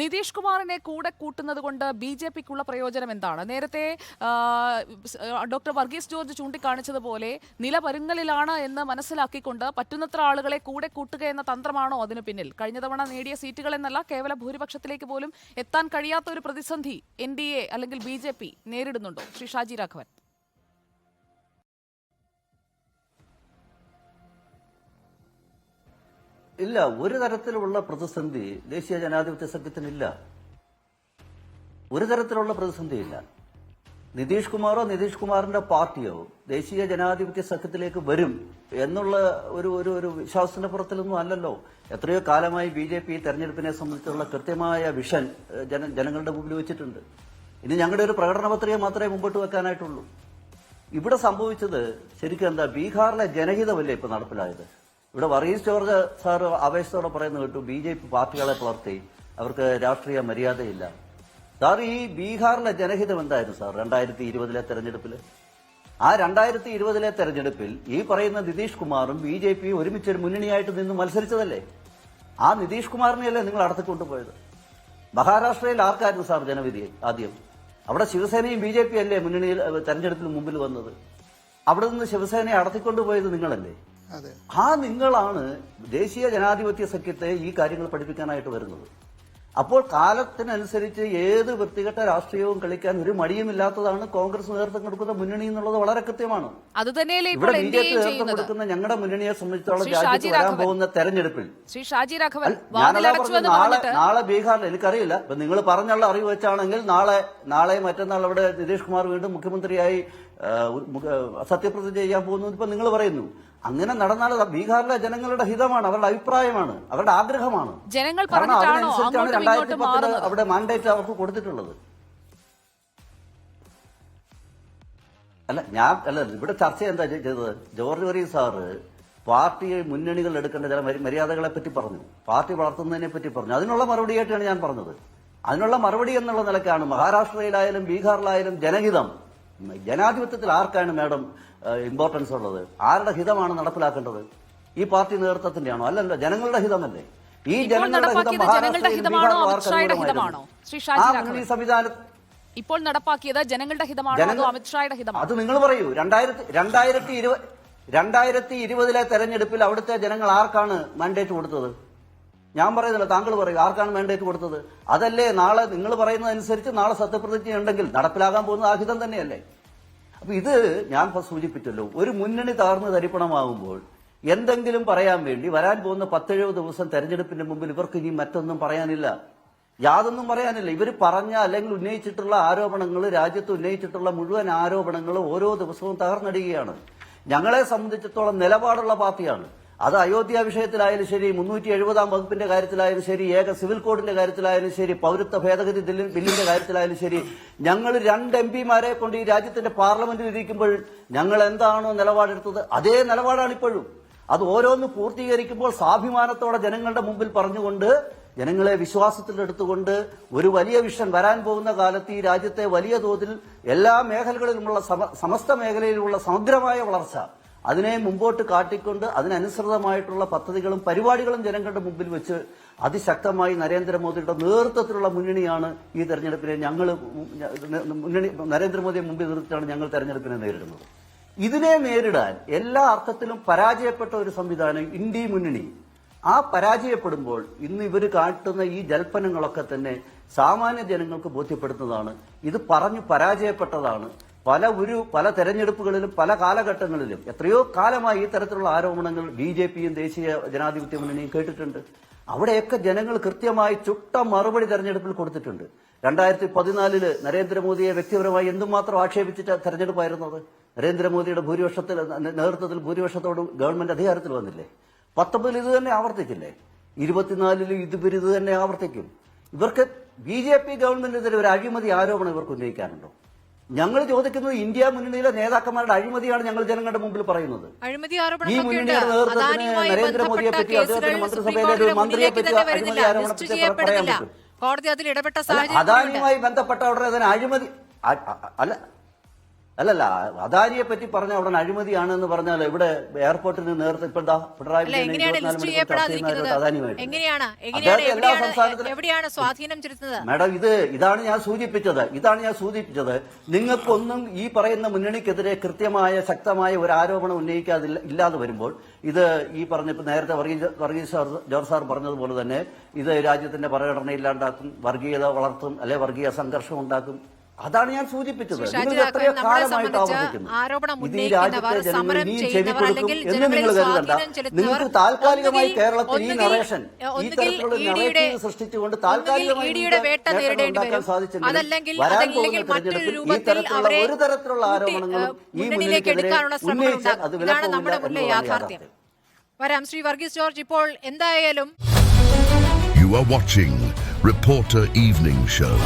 നിതീഷ് കുമാറിനെ കൂടെ കൂട്ടുന്നത് കൊണ്ട് ബി ജെ പിക്കുള്ള പ്രയോജനം എന്താണ്? നേരത്തെ ഡോക്ടർ വർഗീസ് ജോർജ് ചൂണ്ടിക്കാണിച്ചതുപോലെ നില പരുങ്ങലിലാണ് എന്ന് മനസ്സിലാക്കിക്കൊണ്ട് പറ്റുന്നത്ര ആളുകളെ കൂടെ കൂട്ടുക എന്ന തന്ത്രമാണോ അതിനു പിന്നിൽ? കഴിഞ്ഞ തവണ നേടിയ സീറ്റുകൾ എന്നല്ല കേവല ഭൂരിപക്ഷത്തിലേക്ക് പോലും എത്താൻ കഴിയാത്ത ഒരു പ്രതിസന്ധി എൻ അല്ലെങ്കിൽ ബി നേരിടുന്നുണ്ടോ? ശ്രീ ഷാജി രാഘവൻ. ഇല്ല ഒരു തരത്തിലുള്ള പ്രതിസന്ധി ദേശീയ ജനാധിപത്യ സഖ്യത്തിനില്ല. ഒരു തരത്തിലുള്ള പ്രതിസന്ധിയില്ല. നിതീഷ് കുമാറോ നിതീഷ് കുമാറിന്റെ പാർട്ടിയോ ദേശീയ ജനാധിപത്യ സഖ്യത്തിലേക്ക് വരും എന്നുള്ള ഒരു ഒരു ഒരു വിശ്വാസത്തിന്റെ പുറത്തിലൊന്നും അല്ലല്ലോ. എത്രയോ കാലമായി ബി ജെ പി തെരഞ്ഞെടുപ്പിനെ സംബന്ധിച്ചുള്ള കൃത്യമായ വിഷൻ ജനങ്ങളുടെ മുമ്പിൽ വെച്ചിട്ടുണ്ട്. ഇനി ഞങ്ങളുടെ ഒരു പ്രകടന പത്രിക മാത്രമേ മുമ്പോട്ട് വെക്കാനായിട്ടുള്ളൂ. ഇവിടെ സംഭവിച്ചത് ശരിക്കും എന്താ ബീഹാറിലെ ജനഹിതമല്ലേ ഇപ്പൊ നടപ്പിലായത്? ഇവിടെ വർഗീസ് ജോർജ് സാർ ആവേശത്തോടെ പറയുന്നത് കേട്ടു ബി ജെ പി പാർട്ടികളെ പുലർത്തി അവർക്ക് രാഷ്ട്രീയ മര്യാദയില്ല. സാർ ഈ ബീഹാറിലെ ജനഹിതം എന്തായിരുന്നു സാർ രണ്ടായിരത്തി ഇരുപതിലെ തെരഞ്ഞെടുപ്പിൽ ആ രണ്ടായിരത്തി ഇരുപതിലെ തെരഞ്ഞെടുപ്പിൽ ഈ പറയുന്ന നിതീഷ് കുമാറും ബി ജെ പിയും ഒരുമിച്ചൊരു മുന്നണിയായിട്ട് നിന്ന് മത്സരിച്ചതല്ലേ? ആ നിതീഷ് കുമാറിനെയല്ലേ നിങ്ങൾ അടത്തിക്കൊണ്ടുപോയത് മഹാരാഷ്ട്രയിൽ ആർക്കായിരുന്നു സാർ ജനവിധി ആദ്യം? അവിടെ ശിവസേനയും ബി ജെ പി അല്ലേ മുന്നണിയിൽ തെരഞ്ഞെടുപ്പിന് മുമ്പിൽ വന്നത്? അവിടെ നിന്ന് ശിവസേനയെ അടത്തിക്കൊണ്ടുപോയത് നിങ്ങളല്ലേ? ആ നിങ്ങളാണ് ദേശീയ ജനാധിപത്യ സഖ്യത്തെ ഈ കാര്യങ്ങൾ പഠിപ്പിക്കാനായിട്ട് വരുന്നത്. അപ്പോൾ കാലത്തിനനുസരിച്ച് ഏത് വൃത്തികെട്ട രാഷ്ട്രീയവും കളിക്കാൻ ഒരു മടിയുമില്ലാത്തതാണ് കോൺഗ്രസ് നേതൃത്വം കൊടുക്കുന്ന മുന്നണി എന്നുള്ളത് വളരെ കൃത്യമാണ്. അത് തന്നെയല്ലേ ഇപ്പോൾ ഇവിടെ ബി ജെ പി നേതൃത്വം കൊടുക്കുന്ന ഞങ്ങളുടെ മുന്നണിയെ സംബന്ധിച്ചോളം രാജ്യം രാജ്യത്ത് വരാൻ പോകുന്ന തെരഞ്ഞെടുപ്പിൽ. നാളെ പറഞ്ഞിട്ട്. നാളെ ബീഹാറിൽ എനിക്കറിയില്ല. ഇപ്പൊ നിങ്ങൾ പറഞ്ഞുള്ള അറിവ് വെച്ചാണെങ്കിൽ നാളെ നാളെ മറ്റന്നാൾ അവിടെ നിതീഷ് കുമാർ വീണ്ടും മുഖ്യമന്ത്രിയായി സത്യപ്രതിജ്ഞ ചെയ്യാൻ പോകുന്നു ഇപ്പൊ നിങ്ങൾ പറയുന്നു. അങ്ങനെ നടന്നാൽ ബീഹാറിലെ ജനങ്ങളുടെ ഹിതമാണ് അവരുടെ അഭിപ്രായമാണ് അവരുടെ ആഗ്രഹമാണ്. ജനങ്ങൾ കാരണം അതിനനുസരിച്ചാണ് രണ്ടായിരത്തി പത്തിൽ അവിടെ മാൻഡേറ്റ് അവർക്ക് കൊടുത്തിട്ടുള്ളത്. അല്ല ഞാൻ അല്ല ഇവിടെ ചർച്ച എന്താ ചെയ്തത്? ജോർജ് വരി സാറ് പാർട്ടി മുന്നണികൾ എടുക്കേണ്ട ചില മര്യാദകളെ പറ്റി പറഞ്ഞു. പാർട്ടി വളർത്തുന്നതിനെ പറ്റി പറഞ്ഞു. അതിനുള്ള മറുപടിയായിട്ടാണ് ഞാൻ പറഞ്ഞത്. അതിനുള്ള മറുപടി എന്നുള്ള നിലക്കാണ് മഹാരാഷ്ട്രയിലായാലും ബീഹാറിലായാലും ജനഹിതം. ജനാധിപത്യത്തിൽ ആർക്കാണ് മാഡം ഇമ്പോർട്ടൻസ് ഉള്ളത്? ആരുടെ ഹിതമാണ് നടപ്പിലാക്കേണ്ടത്? ഈ പാർട്ടി നേതൃത്വത്തിന്റെയാണോ? അല്ലല്ലോ ജനങ്ങളുടെ ഹിതമല്ലേ? ഈ ജനങ്ങളുടെ ഹിതം മഹാരാഷ്ട്രയിൽ സംവിധാനം ഇപ്പോൾ നടപ്പാക്കിയത് ജനങ്ങളുടെ ഹിതമാണോ അതോ അമിത്ഷായുടെ ഹിതമാണ്? അത് നിങ്ങൾ പറയൂ. രണ്ടായിരത്തി രണ്ടായിരത്തി ഇരുപത് രണ്ടായിരത്തി ഇരുപതിലെ തെരഞ്ഞെടുപ്പിൽ അവിടുത്തെ ജനങ്ങൾ ആർക്കാണ് മാൻഡേറ്റ് കൊടുത്തത്? ഞാൻ പറയുന്നില്ല താങ്കൾ പറയും ആർക്കാണ് മാൻഡേറ്റ് കൊടുത്തത്? അതല്ലേ നാളെ നിങ്ങൾ പറയുന്നതനുസരിച്ച് നാളെ സത്യപ്രതിജ്ഞ ഉണ്ടെങ്കിൽ നടപ്പിലാകാൻ പോകുന്ന ആഹിതം തന്നെയല്ലേ? അപ്പൊ ഇത് ഞാൻ സൂചിപ്പിച്ചല്ലോ. ഒരു മുന്നണി താർന്ന് തരിപ്പണമാകുമ്പോൾ എന്തെങ്കിലും പറയാൻ വേണ്ടി വരാൻ പോകുന്ന പത്തെഴുപത് ദിവസം തെരഞ്ഞെടുപ്പിന്റെ മുമ്പിൽ ഇവർക്ക് ഇനി മറ്റൊന്നും പറയാനില്ല. യാതൊന്നും പറയാനില്ല. ഇവർ പറഞ്ഞ അല്ലെങ്കിൽ ഉന്നയിച്ചിട്ടുള്ള ആരോപണങ്ങൾ രാജ്യത്ത് ഉന്നയിച്ചിട്ടുള്ള മുഴുവൻ ആരോപണങ്ങളും ഓരോ ദിവസവും തകർന്നടിയുകയാണ്. ഞങ്ങളെ സംബന്ധിച്ചിടത്തോളം നിലപാടുള്ള പാർട്ടിയാണ്. അത് അയോധ്യ വിഷയത്തിലായാലും ശരി മുന്നൂറ്റി എഴുപതാം വകുപ്പിന്റെ കാര്യത്തിലായാലും ശരി ഏക സിവിൽ കോഡിന്റെ കാര്യത്തിലായാലും ശരി പൗരത്വ ഭേദഗതി ബില്ലിന്റെ കാര്യത്തിലായാലും ശരി ഞങ്ങൾ രണ്ട് എം പിമാരെ കൊണ്ട് ഈ രാജ്യത്തിന്റെ പാർലമെന്റിൽ ഇരിക്കുമ്പോൾ ഞങ്ങൾ എന്താണോ നിലപാടെടുത്തത് അതേ നിലപാടാണ് ഇപ്പോഴും. അത് ഓരോന്ന് പൂർത്തീകരിക്കുമ്പോൾ സ്വാഭിമാനത്തോടെ ജനങ്ങളുടെ മുമ്പിൽ പറഞ്ഞുകൊണ്ട് ജനങ്ങളെ വിശ്വാസത്തിലെടുത്തുകൊണ്ട് ഒരു വലിയ വിഷൻ വരാൻ പോകുന്ന കാലത്ത് ഈ രാജ്യത്തെ വലിയ തോതിൽ എല്ലാ മേഖലകളിലുമുള്ള സമ- സമസ്ത മേഖലയിലുമുള്ള സമഗ്രമായ വളർച്ച അതിനെ മുമ്പോട്ട് കാട്ടിക്കൊണ്ട് അതിനനുസൃതമായിട്ടുള്ള പദ്ധതികളും പരിപാടികളും ജനങ്ങളുടെ മുമ്പിൽ വെച്ച് അതിശക്തമായി നരേന്ദ്രമോദിയുടെ നേതൃത്വത്തിലുള്ള മുന്നണിയാണ് ഈ തെരഞ്ഞെടുപ്പിനെ ഞങ്ങൾ മുന്നണി നരേന്ദ്രമോദിയെ മുമ്പിൽ നിർത്തിയാണ് ഞങ്ങൾ തെരഞ്ഞെടുപ്പിനെ നേരിടുന്നത്. ഇതിനെ നേരിടാൻ എല്ലാ അർത്ഥത്തിലും പരാജയപ്പെട്ട ഒരു സംവിധാനം ഇന്ത്യ മുന്നണി. ആ പരാജയപ്പെടുമ്പോൾ ഇന്ന് ഇവർ കാട്ടുന്ന ഈ ജൽപ്പനങ്ങളൊക്കെ തന്നെ സാമാന്യ ജനങ്ങൾക്ക് ബോധ്യപ്പെടുത്തുന്നതാണ്. ഇത് പറഞ്ഞു പരാജയപ്പെട്ടതാണ്. പല ഒരു പല തെരഞ്ഞെടുപ്പുകളിലും പല കാലഘട്ടങ്ങളിലും എത്രയോ കാലമായി ഈ തരത്തിലുള്ള ആരോപണങ്ങൾ ബി ജെ പിയും ദേശീയ ജനാധിപത്യ മുന്നണിയും കേട്ടിട്ടുണ്ട്. അവിടെയൊക്കെ ജനങ്ങൾ കൃത്യമായി ചുട്ട മറുപടി തെരഞ്ഞെടുപ്പിൽ കൊടുത്തിട്ടുണ്ട്. രണ്ടായിരത്തി പതിനാലിൽ നരേന്ദ്രമോദിയെ വ്യക്തിപരമായി എന്തുമാത്രം ആക്ഷേപിച്ചിട്ട് തെരഞ്ഞെടുപ്പായിരുന്നത് നരേന്ദ്രമോദിയുടെ ഭൂരിപക്ഷത്തിൽ നേതൃത്വത്തിൽ ഭൂരിപക്ഷത്തോട് ഗവൺമെന്റ് അധികാരത്തിൽ വന്നില്ലേ? പത്തൊമ്പതിൽ ഇത് തന്നെ ആവർത്തിക്കില്ലേ? ഇരുപത്തിനാലിലും ഇതുവരെ ഇത് തന്നെ ആവർത്തിക്കും. ഇവർക്ക് ബി ജെ പി ഗവൺമെന്റിനെതിരെ ഒരു അഴിമതി ആരോപണം ഇവർക്ക് ഉന്നയിക്കാനുണ്ടോ? ഞങ്ങൾ ചോദിക്കുന്നത് ഇന്ത്യ മുന്നണിയിലെ നേതാക്കന്മാരുടെ അഴിമതിയാണ് ഞങ്ങൾ ജനങ്ങളുടെ മുമ്പിൽ പറയുന്നത്. ഈ മുന്നണിയുടെ നേതൃത്വത്തിന് നരേന്ദ്രമോദിയെ പറ്റി അദ്ദേഹത്തിന് മന്ത്രിസഭയിലെ ഒരു മന്ത്രിയെ പറ്റി അഴിമതി ആരോപണത്തെ പറയാൻ പറ്റും. അദാനിയുമായി ബന്ധപ്പെട്ട ഉടനെ അതിന് അഴിമതി അല്ല അല്ലല്ല അദാനിയെ പറ്റി പറഞ്ഞ അവിടെ അഴിമതിയാണ് എന്ന് പറഞ്ഞാൽ ഇവിടെ എയർപോർട്ടിന് നേരത്തെ ഇപ്പൊ പിണറായി എല്ലാ സംസ്ഥാനത്തിലും മാഡം ഇത് ഇതാണ് ഞാൻ സൂചിപ്പിച്ചത്. ഇതാണ് ഞാൻ സൂചിപ്പിച്ചത്. നിങ്ങൾക്കൊന്നും ഈ പറയുന്ന മുന്നണിക്കെതിരെ കൃത്യമായ ശക്തമായ ഒരു ആരോപണം ഉന്നയിക്കാതില്ല ഇല്ലാതെ വരുമ്പോൾ ഇത് ഈ പറഞ്ഞപ്പോ നേരത്തെ വർഗീസ് ജോർജ് സാർ പറഞ്ഞതുപോലെ തന്നെ ഇത് രാജ്യത്തിന്റെ ഭരണഘടന ഇല്ലാണ്ടാക്കും വർഗീയത വളർത്തും അല്ലെ വർഗീയ സംഘർഷം ഉണ്ടാക്കും അതാണ് ഞാൻ സൂചിപ്പിച്ചത്. നിങ്ങൾ എത്രയോ നമ്മളെ കാലമായിട്ട് സംബന്ധിച്ച് ആവർത്തിക്കുന്നു ഇത് ഈ രാജ്യത്തെ ജനങ്ങൾ സമരം ഇനിയും ചെവി അല്ലെങ്കിൽ എന്ന് നിങ്ങൾ കരുതണ്ട. സ്വാധീനം ചെലുത്തുന്നവർ നിങ്ങൾക്ക് താൽക്കാലികമായി കേരളത്തിൽ ഈ നറേഷൻ ഈ തരത്തിലുള്ള നറേറ്റീവ് സൃഷ്ടിച്ചുകൊണ്ട് താൽക്കാലികമായി ഉണ്ടാക്കാൻ വരാൻ പോകുന്ന തെരഞ്ഞെടുപ്പിൽ ഈ തരത്തിലുള്ള ഒരു തരത്തിലുള്ള ആരോപണങ്ങൾ ആരോപണങ്ങളും ഈ മുന്നണിക്കെതിരെ ഉന്നയിച്ചാൽ അത് എന്നുള്ളതാണ് വരാം. ശ്രീ വർഗീസ് ജോർജ് ഇപ്പോൾ എന്തായാലും You are watching Reporter Evening Show.